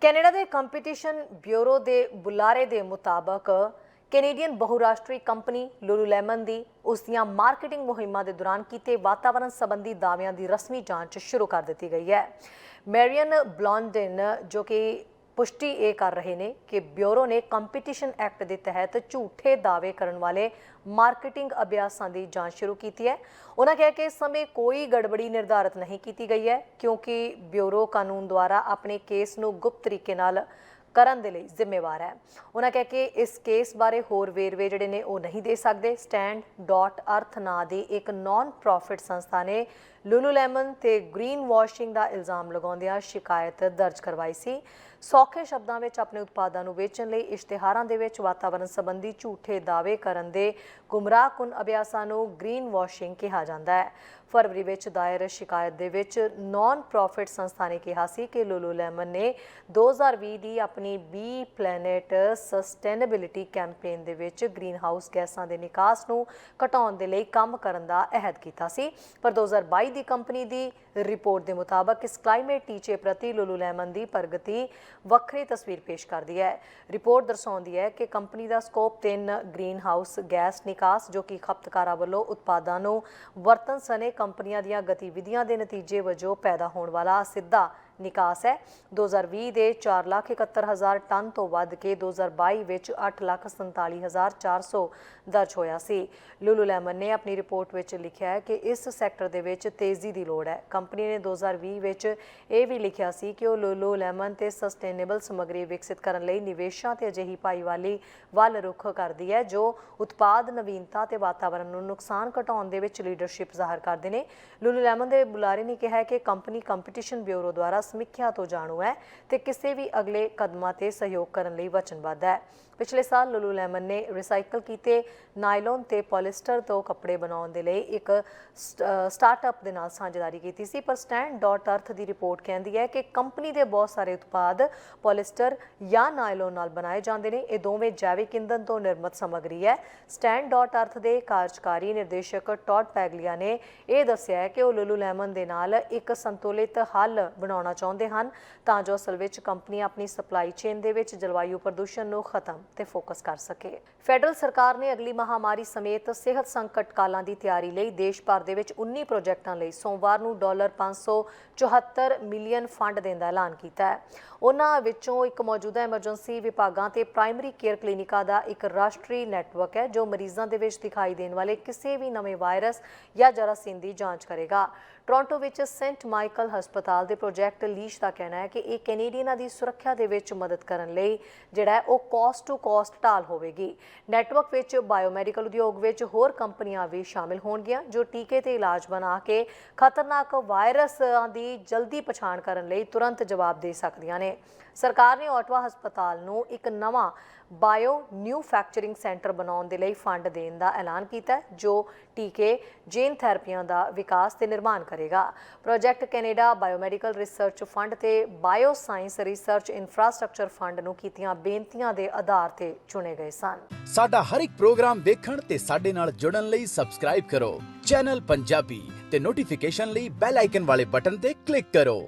Canada ਦੇ competition bureau ਦੇ ਬੁਲਾਰੇ ਦੇ ਮੁਤਾਬਕ ਕੈਨੇਡੀਅਨ ਬਹੁਰਾਸ਼ਟਰੀ ਕੰਪਨੀ ਲੂਲੂਲੈਮਨ ਦੀ ਉਸ ਦੀਆਂ ਮਾਰਕੀਟਿੰਗ ਮੁਹਿੰਮਾਂ ਦੇ ਦੌਰਾਨ ਕੀਤੇ ਵਾਤਾਵਰਣ ਸੰਬੰਧੀ ਦਾਅਵਿਆਂ ਦੀ ਰਸਮੀ ਜਾਂਚ ਸ਼ੁਰੂ ਕਰ ਦਿੱਤੀ ਗਈ ਹੈ। ਮੈਰੀਅਨ ਬਲੌਂਡਨ, ਜੋ ਕਿ ਪੁਸ਼ਟੀ ਇਹ ਕਰ ਰਹੇ ਨੇ ਕਿ ਬਿਊਰੋ ਨੇ ਕੰਪੀਟੀਸ਼ਨ ਐਕਟ ਦੇ ਤਹਿਤ ਝੂਠੇ ਦਾਅਵੇ ਕਰਨ ਵਾਲੇ ਮਾਰਕੀਟਿੰਗ ਅਭਿਆਸਾਂ ਦੀ ਜਾਂਚ ਸ਼ੁਰੂ ਕੀਤੀ ਹੈ। ਉਹਨਾਂ ਕਿਹਾ ਕਿ ਇਸ ਸਮੇਂ ਕੋਈ ਗੜਬੜੀ ਨਿਰਧਾਰਤ ਨਹੀਂ ਕੀਤੀ ਗਈ ਹੈ, ਕਿਉਂਕਿ ਬਿਊਰੋ ਕਾਨੂੰਨ ਦੁਆਰਾ ਆਪਣੇ ਕੇਸ ਨੂੰ ਗੁਪਤ ਤਰੀਕੇ ਨਾਲ ਕਰਨ ਦੇ ਲਈ ਜ਼ਿੰਮੇਵਾਰ ਹੈ। ਉਹਨਾਂ ਕਹਿ ਕੇ ਇਸ ਕੇਸ ਬਾਰੇ ਹੋਰ ਵੇਰਵੇ ਜਿਹੜੇ ਨੇ ਉਹ ਨਹੀਂ ਦੇ ਸਕਦੇ। ਸਟੈਂਡ ਡਾਟ ਅਰਥ ਨਾਂ ਦੀ ਇੱਕ ਨਾਨ ਪ੍ਰੋਫਿਟ ਸੰਸਥਾ ਨੇ ਲੂਲੂਲੈਮਨ ਤੇ ਗ੍ਰੀਨ ਵਾਸ਼ਿੰਗ ਦਾ ਇਲਜ਼ਾਮ ਲਗਾਉਂਦਿਆਂ ਸ਼ਿਕਾਇਤ ਦਰਜ ਕਰਵਾਈ ਸੀ। ਸੌਖੇ ਸ਼ਬਦਾਂ ਵਿੱਚ ਆਪਣੇ ਉਤਪਾਦਾਂ ਨੂੰ ਵੇਚਣ ਲਈ ਇਸ਼ਤਿਹਾਰਾਂ ਦੇ ਵਿੱਚ ਵਾਤਾਵਰਣ ਸੰਬੰਧੀ ਝੂਠੇ ਦਾਅਵੇ ਕਰਨ ਦੇ ਗੁੰਮਰਾਹਕੁਨ ਅਭਿਆਸਾਂ ਨੂੰ ਗ੍ਰੀਨ ਵਾਸ਼ਿੰਗ ਕਿਹਾ ਜਾਂਦਾ ਹੈ। ਫਰਵਰੀ ਵਿੱਚ ਦਾਇਰ ਸ਼ਿਕਾਇਤ ਦੇ ਵਿੱਚ ਨਾਨ ਪ੍ਰੋਫਿਟ ਸੰਸਥਾ ਨੇ ਕਿਹਾ ਸੀ ਕਿ ਲੂਲੂਲੈਮਨ ਨੇ 2020 ਦੀ ਆਪਣੀ ਬੀ ਪਲੈਨਟ ਸਸਟੇਨੇਬਿਲਿਟੀ ਕੈਂਪੇਨ ਦੇ ਵਿੱਚ ਗ੍ਰੀਨ ਹਾਊਸ ਗੈਸਾਂ ਦੇ ਨਿਕਾਸ ਨੂੰ ਘਟਾਉਣ ਦੇ ਲਈ ਕੰਮ ਕਰਨ ਦਾ ਅਹਿਦ ਕੀਤਾ ਸੀ, ਪਰ 2022 ਦੀ ਕੰਪਨੀ ਦੀ ਰਿਪੋਰਟ ਦੇ ਮੁਤਾਬਕ ਇਸ ਕਲਾਈਮੇਟ ਟੀਚੇ ਪ੍ਰਤੀ ਲੂਲੂਲੈਮਨ ਦੀ ਪ੍ਰਗਤੀ ਵੱਖਰੀ ਤਸਵੀਰ ਪੇਸ਼ ਕਰਦੀ ਹੈ। ਰਿਪੋਰਟ ਦਰਸਾਉਂਦੀ ਹੈ ਕਿ ਕੰਪਨੀ ਦਾ ਸਕੋਪ 3 ਗ੍ਰੀਨ ਹਾਊਸ ਗੈਸ ਨਿਕਾਸ ਜੋ ਕਿ ਖਪਤਕਾਰਾਂ ਵੱਲੋਂ ਉਤਪਾਦਾਂ ਨੂੰ ਵਰਤਨ ਸਣੇ ਕੰਪਨੀਆਂ ਦੀਆਂ ਗਤੀਵਿਧੀਆਂ ਦੇ ਨਤੀਜੇ ਵਜੋਂ ਪੈਦਾ ਹੋਣ ਵਾਲਾ ਸਿੱਧਾ ਨਿਕਾਸ ਹੈ। 2020 ਦੇ 471000 ਟਨ ਤੋਂ ਵੱਧ ਕੇ 2022 ਵਿੱਚ 847400 ਦਰਜ ਹੋਇਆ ਸੀ। ਲੂਲੂਲੈਮਨ ਨੇ ਆਪਣੀ ਰਿਪੋਰਟ ਵਿੱਚ ਲਿਖਿਆ ਹੈ ਕਿ ਇਸ ਸੈਕਟਰ ਦੇ ਵਿੱਚ ਤੇਜ਼ੀ ਦੀ ਲੋੜ ਹੈ। ਕੰਪਨੀ ਨੇ 2020 ਵਿੱਚ ਇਹ ਵੀ ਲਿਖਿਆ ਸੀ ਕਿ ਉਹ ਲੂਲੂਲੈਮਨ ਤੇ ਸਸਟੇਨੇਬਲ ਸਮੱਗਰੀ ਵਿਕਸਿਤ ਕਰਨ ਲਈ ਨਿਵੇਸ਼ਾਂ ਤੇ ਅਜਿਹੀ ਭਾਈਵਾਲੀ ਵੱਲ ਰੁਖ ਕਰਦੀ ਹੈ, ਜੋ ਉਤਪਾਦ, ਨਵੀਨਤਾ ਤੇ ਵਾਤਾਵਰਣ ਨੂੰ ਨੁਕਸਾਨ ਘਟਾਉਣ ਦੇ ਵਿੱਚ ਲੀਡਰਸ਼ਿਪ ਜ਼ਾਹਰ ਕਰਦੇ ਨੇ। ਲੂਲੂਲੈਮਨ ਦੇ ਬੁਲਾਰੇ ਨੇ ਕਿਹਾ ਹੈ ਕਿ ਕੰਪਨੀ ਕੰਪੀਟੀਸ਼ਨ ਬਿਊਰੋ ਦੁਆਰਾ ਸਮੀਖਿਆ ਤੋਂ ਜਾਣੂ ਹੈ ਤੇ ਕਿਸੇ ਵੀ ਅਗਲੇ ਕਦਮਾਂ ਤੇ ਸਹਿਯੋਗ ਕਰਨ ਲਈ ਵਚਨਬੱਧ ਹੈ। ਪਿਛਲੇ ਸਾਲ ਲੂਲੂਲੈਮਨ ਨੇ ਰੀਸਾਈਕਲ ਕੀਤੇ ਨਾਈਲੋਨ ਤੇ ਪੋਲਿਸਟਰ ਤੋਂ ਕੱਪੜੇ ਬਣਾਉਣ ਦੇ ਲਈ ਇੱਕ ਸਟ- ਅ, ਸਟਾਰਟਅਪ ਦੇ ਨਾਲ ਸਾਂਝੇਦਾਰੀ ਕੀਤੀ ਸੀ ਪਰ ਸਟੈਂਡ ਡਾਟ ਅਰਥ ਦੀ ਰਿਪੋਰਟ ਕਹਿੰਦੀ ਹੈ ਕਿ ਕੰਪਨੀ ਦੇ ਬਹੁਤ ਸਾਰੇ ਉਤਪਾਦ ਪੋਲਿਸਟਰ ਜਾਂ ਨਾਈਲੋਨ ਨਾਲ ਬਣਾਏ ਜਾਂਦੇ ਨੇ। ਇਹ ਦੋਵੇਂ ਜੈਵਿਕ ਇੰਧਨ ਤੋਂ ਨਿਰਮਿਤ ਸਮੱਗਰੀ ਹੈ। ਸਟੈਂਡ ਡਾਟ ਅਰਥ ਦੇ ਕਾਰਜਕਾਰੀ ਨਿਰਦੇਸ਼ਕ ਟੌਡ ਪੈਗਲੀਆ ਨੇ ਇਹ ਦੱਸਿਆ ਹੈ ਕਿ ਉਹ ਲੂਲੂਲੈਮਨ ਦੇ ਨਾਲ ਇੱਕ ਸੰਤੁਲਿਤ ਹੱਲ ਬਣਾਉਣਾ ਚਾਹੁੰਦੇ ਹਨ, ਤਾਂ ਜੋ ਅਸਲ ਵਿੱਚ ਕੰਪਨੀ ਆਪਣੀ ਸਪਲਾਈ ਚੇਨ ਦੇ ਵਿੱਚ ਜਲਵਾਯੂ ਪ੍ਰਦੂਸ਼ਣ ਨੂੰ ਖਤਮ ਤੇ ਫੋਕਸ ਕਰ ਸਕੇ। ਫੈਡਰਲ ਸਰਕਾਰ ਨੇ ਅਗਲੀ ਮਹਾਮਾਰੀ ਸਮੇਤ ਸਿਹਤ ਸੰਕਟ ਕਾਲਾਂ ਦੀ ਤਿਆਰੀ ਲਈ ਦੇਸ਼ ਭਰ ਦੇ ਵਿੱਚ 19 ਪ੍ਰੋਜੈਕਟਾਂ ਲਈ ਸੋਮਵਾਰ ਨੂੰ ਡਾਲਰ 574 ਮਿਲੀਅਨ ਫੰਡ ਦੇਣ ਦਾ ਐਲਾਨ ਕੀਤਾ ਹੈ। ਉਹਨਾਂ ਵਿੱਚੋਂ ਇੱਕ ਮੌਜੂਦਾ ਐਮਰਜੈਂਸੀ ਵਿਭਾਗਾਂ ਤੇ ਪ੍ਰਾਇਮਰੀ ਕੇਅਰ ਕਲੀਨਿਕਾਂ ਦਾ ਇੱਕ ਰਾਸ਼ਟਰੀ ਨੈਟਵਰਕ ਹੈ, ਜੋ ਮਰੀਜ਼ਾਂ ਦੇ ਵਿੱਚ ਦਿਖਾਈ ਦੇਣ ਵਾਲੇ ਕਿਸੇ ਵੀ ਨਵੇਂ ਵਾਇਰਸ ਜਾਂ ਜਰਾਸੀਮ ਦੀ ਜਾਂਚ ਕਰੇਗਾ। ਟੋਰਾਂਟੋ ਵਿੱਚ ਸੈਂਟ ਮਾਈਕਲ ਹਸਪਤਾਲ ਦੇ ਪ੍ਰੋਜੈਕਟ ਲੀਸ਼ ਦਾ ਕਹਿਣਾ ਹੈ ਕਿ ਇਹ ਕੈਨੇਡੀਅਨਾਂ ਦੀ ਸੁਰੱਖਿਆ ਦੇ ਵਿੱਚ ਮਦਦ ਕਰਨ ਲਈ ਜਿਹੜਾ ਉਹ ਕਾਸਟ ਟੂ ਕਾਸਟ ਢਾਲ ਹੋਵੇਗੀ। ਨੈਟਵਰਕ ਵਿੱਚ ਬਾਇਓਮੈਡੀਕਲ ਉਦਯੋਗ ਵਿੱਚ ਹੋਰ ਕੰਪਨੀਆਂ ਵੀ ਸ਼ਾਮਿਲ ਹੋਣਗੀਆਂ ਜੋ ਟੀਕੇ ਤੇ ਇਲਾਜ ਬਣਾ ਕੇ ਖਤਰਨਾਕ ਵਾਇਰਸਾਂ ਦੀ ਜਲਦੀ ਪਛਾਣ ਕਰਨ ਲਈ ਤੁਰੰਤ ਜਵਾਬ ਦੇ ਸਕਦੀਆਂ ਨੇ। ਸਰਕਾਰ ਨੇ ਓਟਵਾ ਹਸਪਤਾਲ ਨੂੰ ਇੱਕ ਨਵਾਂ ਬਾਇਓ ਨਿਊ ਫੈਕਚਰਿੰਗ ਸੈਂਟਰ ਬਣਾਉਣ ਦੇ ਲਈ ਫੰਡ ਦੇਣ ਦਾ ਐਲਾਨ ਕੀਤਾ ਹੈ, ਜੋ ਟੀਕੇ ਜੀਨ ਥੈਰੇਪੀਆਂ ਦਾ ਵਿਕਾਸ ਤੇ ਨਿਰਮਾਣ ਕਰੇਗਾ। Project Canada biomedical research research fund ਤੇ bio science research infrastructure fund ਨੂੰ ਕੀਤੀਆਂ ਬੇਨਤੀਆਂ ਦੇ ਆਧਾਰ ਤੇ ਚੁਣੇ ਗਏ ਸਨ। ਸਾਡਾ ਹਰ ਇੱਕ ਪ੍ਰੋਗਰਾਮ ਦੇਖਣ ਤੇ ਸਾਡੇ ਨਾਲ ਜੁੜਨ ਲਈ ਸਬਸਕ੍ਰਾਈਬ ਕਰੋ। ਚੈਨਲ ਪੰਜਾਬੀ ਤੇ ਨੋਟੀਫਿਕੇਸ਼ਨ ਲਈ ਬੈਲ ਆਈਕਨ ਵਾਲੇ ਬਟਨ ਤੇ ਕਲਿੱਕ ਕਰੋ।